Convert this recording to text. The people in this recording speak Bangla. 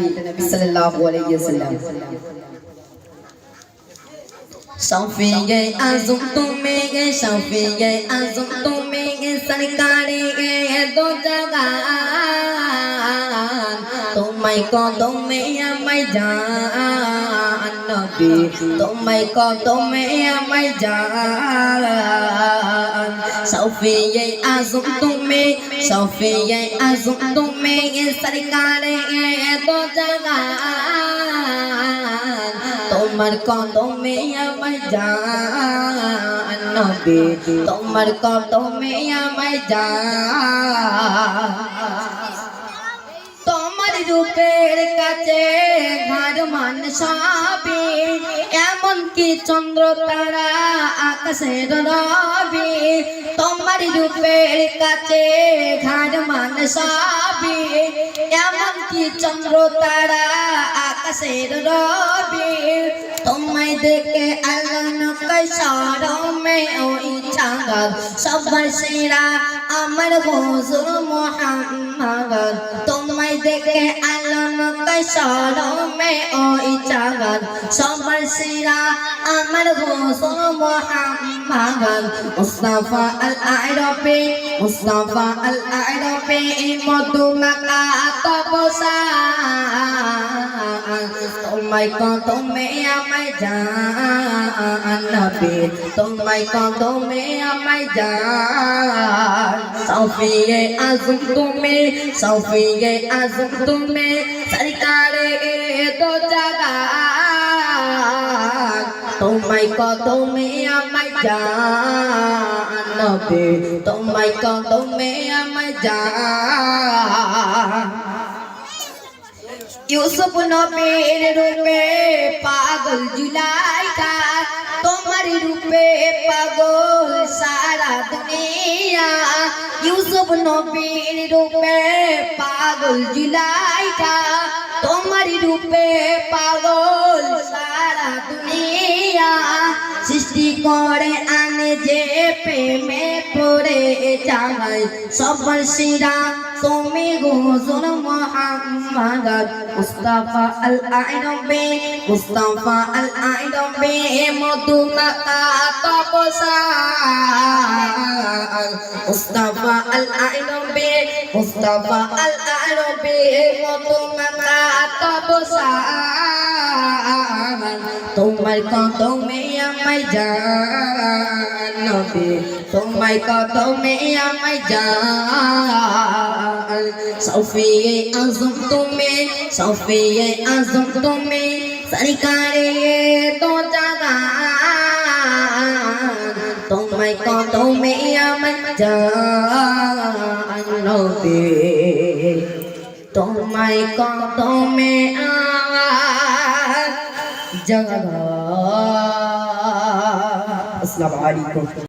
নবী সাল্লাল্লাহু আলাইহি ওয়াসাল্লাম शफीए आजम तुम्हें शफीए आजम तुम्हें सरकारे दो जगह তোমায় কদমে আমায় জান নবী, তোমায় কদমে আমায় জান। সফিয়ে আজম তুমি সফিয়ে আজম তুমি, সরকারে দো জাগা তোমার কদমে আমায় জান নবী, তোমার কদমে আমায় জান। তোমার রূপের কাছে ঘর মান সবে এমন কি চন্দ্র তারা আকাশের রবি? তোমার রূপের কাছে ঘর মান সবে এমন কি চন্দ্র তারা আকাশের রবি? তোমায় দেখে আল্লাহ নকাই সরমে ওই চাঁদ সবার সেরা আমার হুজুর মোহাম্মদ। তোমায় দেখে আল্লাহ নকাই সরমে ওই চাঁদ সবার সেরা আমার হুজুর মোহাম্মদ মুস্তাফা আল আরবে মুস্তাফা আল আরবে মধু মাকা তপসা। তোমায় কদমে আমায় জান। নবী তোমায় কদমে আমায় জান সফিয়ে আজম তুমি, সফিয়ে আজম তুমি, সরকারে তো তোমায় কদমে আমায় জান নবী, তোমায় কদমে আমায় জান ইউসুফ নবীর রূপে পাগল জুলাইকা তোমার রূপে পাগল সারা দুনিয়া ইউসুফ নবীর রূপে পাগল জুলাইকা তোমার রূপে পাগল সৃষ্টি করে আনে যে প্রেমে পড়ে যায় সবার শিরা তুমি হুজুর মোহাম্মদ মুস্তাফা আল আইনবে মুস্তাফা আল আইনবে মধুমাতা তপসা মুস্তাফা আল আইনবে মুস্তাফা আল আইনবে মধুমাতা তপসা তোমার কদমে আমায় জান নবী তোমায় কদমে আমায় জান? সফিয়ে আজম তুমি, সফিয়ে আজম তুমি, সরকারে তো তোমায় কদমে আমায় জান নবী তোমায় কদমে আমায় জাগা আসসালামু আলাইকুম।